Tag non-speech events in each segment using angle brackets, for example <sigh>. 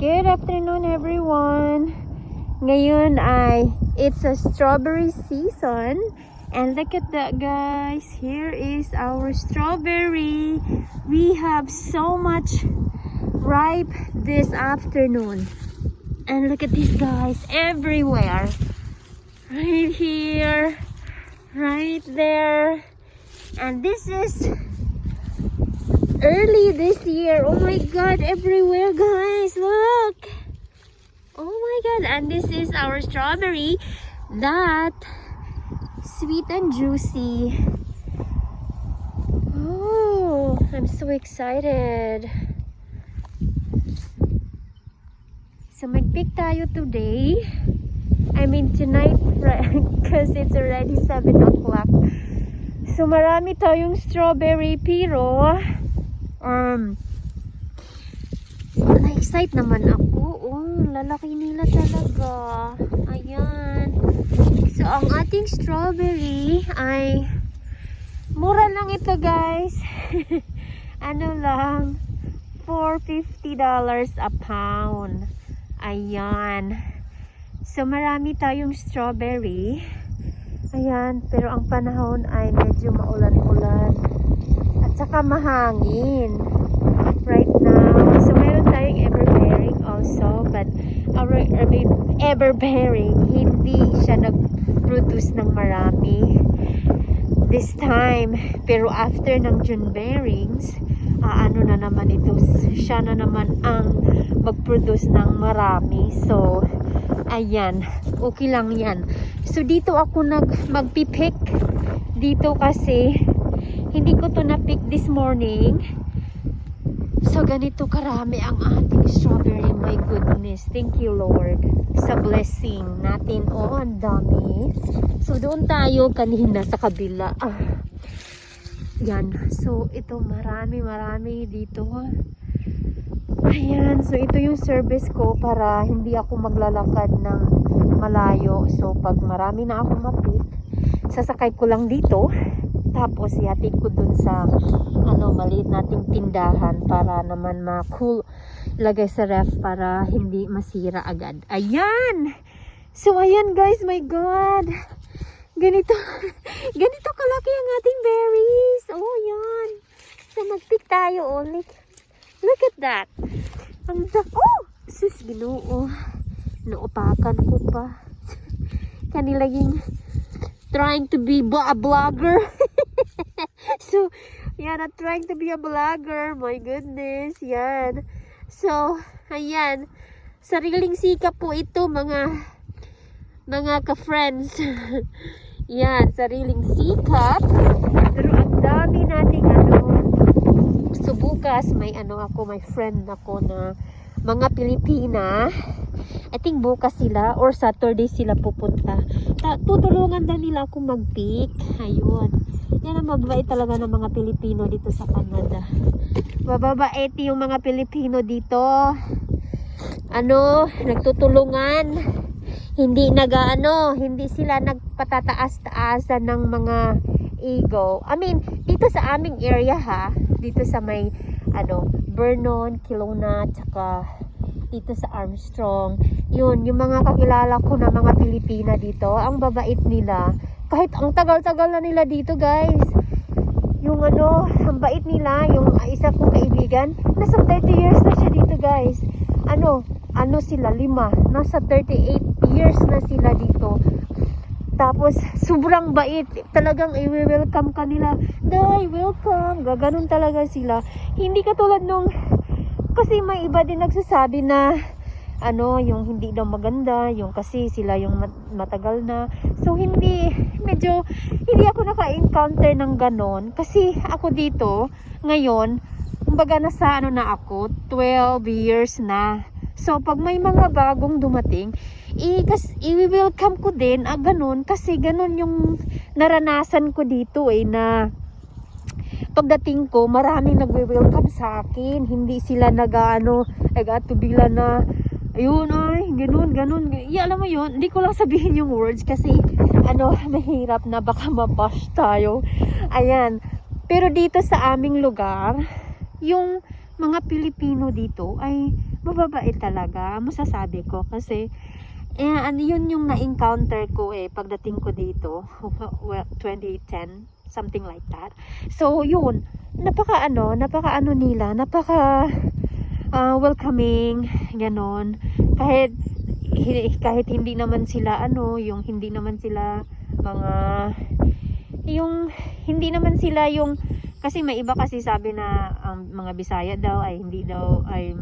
Good afternoon everyone! Ngayon ay it's a strawberry season. And look at that guys. Here is our strawberry. We have so much ripe this afternoon. And look at these guys everywhere. Right here. Right there. And this is early this year oh my god everywhere guys look Oh my god, and this is our strawberry that sweet and juicy. Oh, I'm so excited. So mag-pick tayo today. I mean tonight because <laughs> it's already 7 o'clock. So marami tayong strawberry pero um na-excite naman ako. Oh, lalaki nila talaga. Ayan. So, ang ating strawberry ay mura lang ito, guys. <laughs> ano lang, $450 a pound. Ayan. So, marami tayong strawberry. Ayan, pero ang panahon ay medyo maulan-ulan. At saka mahangin right now. So, meron tayong everbearing also, but our everbearing, hindi siya nag-produce ng marami this time. Pero after ng June bearings, ah, ano na naman ito, siya na naman ang mag-produce ng marami. So, ayan, okay lang yan. So, dito ako nag magpipick dito kasi hindi ko to na-pick this morning So, ganito karami ang ating strawberry. My goodness. Thank you, Lord. Sa blessing natin. Oh, ang dami. So, doon tayo kanina sa kabila. Ah. Yan. So, ito marami, marami dito. Ayan. So, ito yung service ko para hindi ako maglalakad ng malayo. So, pag marami na ako mapit, sasakay ko lang dito. Tapos, yatid ko dun sa ano, maliit nating tindahan para naman ma-cool lagay sa ref para hindi masira agad. Ayan! So, ayan guys, my God! Ganito, <laughs> ganito kalaki ang ating berries. Oh, yan. So, mag-pick tayo. Oh, look, look at that. Ang da Oh! Sus, ginoo. Naupakan ko pa. <laughs> Kanilaging trying to be a blogger. <laughs> so, yan, I'm trying to be a vlogger. My goodness, yan. So, ayan. Sariling sikap po ito, mga mga ka-friends. <laughs> yan, sariling sikap. Pero ang dami nating ano, so bukas may ano ako, may friend ako na mga Pilipina. I think bukas sila or Saturday sila pupunta. Ta tutulungan daw nila ako mag-pick. Ayun. Yan ang mababait talaga ng mga Pilipino dito sa Canada. Mababait yung mga Pilipino dito. Ano, nagtutulungan. Hindi nagaano, hindi sila nagpatataas-taasan ng mga ego. I mean, dito sa aming area ha, dito sa may ano, Vernon, Kelowna, tsaka dito sa Armstrong. Yun, yung mga kakilala ko na mga Pilipina dito, ang babait nila. Kahit ang tagal-tagal na nila dito, guys. Yung ano, ang bait nila, yung isa kong kaibigan, nasa 30 years na siya dito, guys. Ano, ano sila, lima. Nasa 38 years na sila dito. Tapos, sobrang bait. Talagang i-welcome ka nila. Day, welcome. Gaganon talaga sila. Hindi katulad nung, kasi may iba din nagsasabi na, ano, yung hindi daw maganda, yung kasi sila yung mat- matagal na. So, hindi, medyo, hindi ako naka-encounter ng ganon. Kasi ako dito, ngayon, kumbaga nasa ano na ako, 12 years na. So, pag may mga bagong dumating, i-welcome ko din ah, ganun kasi ganun yung naranasan ko dito eh na pagdating ko maraming nagwe-welcome sa akin hindi sila nagaano nagatubila na ayun ay ganun ganun. Yeah, alam mo yun hindi ko lang sabihin yung words kasi ano <laughs> mahirap na baka mabash tayo. Ayan. Pero dito sa aming lugar yung mga Pilipino dito ay mababait talaga. Masasabi ko kasi eh, ano yun yung na-encounter ko eh pagdating ko dito <laughs> well, 2010 something like that. So yun napaka ano napaka ano nila napaka ah, welcoming ganon kahit hi- kahit hindi naman sila ano yung hindi naman sila mga yung hindi naman sila yung kasi may iba kasi sabi na ang mga Bisaya daw ay hindi daw ay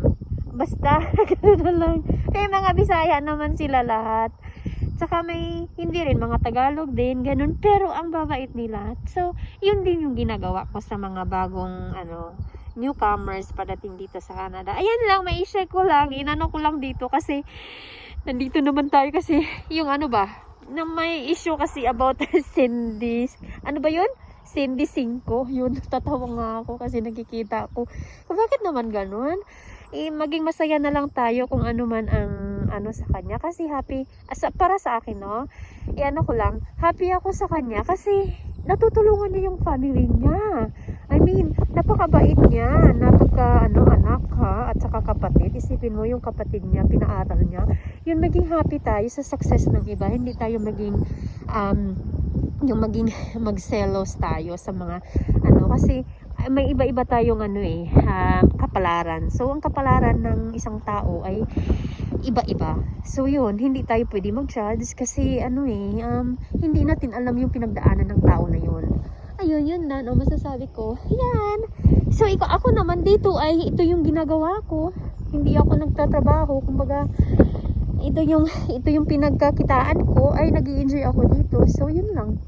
basta <laughs> ganun na lang kaya mga Bisaya naman sila lahat Tsaka may hindi rin mga Tagalog din, ganun. Pero ang babait nila. So, yun din yung ginagawa ko sa mga bagong ano newcomers padating dito sa Canada. Ayan lang, may share ko lang. Inano ko lang dito kasi nandito naman tayo kasi yung ano ba, na may issue kasi about <laughs> Cindy. Ano ba yun? Cindy 5. Yun, <laughs> tatawa nga ako kasi nakikita ko. Kung bakit naman ganun? Eh, maging masaya na lang tayo kung ano man ang ano sa kanya kasi happy asa, para sa akin no eh ano ko lang happy ako sa kanya kasi natutulungan niya yung family niya I mean napakabait niya napaka ano anak ha at saka kapatid isipin mo yung kapatid niya pinaaral niya yun maging happy tayo sa success ng iba hindi tayo maging um, yung maging magselos tayo sa mga ano kasi ay, may iba-iba tayong ano eh um, kapalaran so ang kapalaran ng isang tao ay iba-iba. So yun, hindi tayo pwede mag-judge kasi ano eh, um, hindi natin alam yung pinagdaanan ng. Ayun, yun na, no, masasabi ko. Yan. So ikaw, ako naman dito ay ito yung ginagawa ko. Hindi ako nagtatrabaho, kumbaga ito yung ito yung pinagkakitaan ko ay nag enjoy ako dito. So yun lang.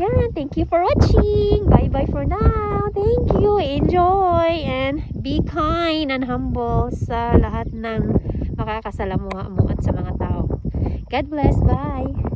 Yan, thank you for watching. Bye-bye for now. Thank you. Enjoy and be kind and humble sa lahat ng makakasalamuha mo at sa mga tao. God bless. Bye.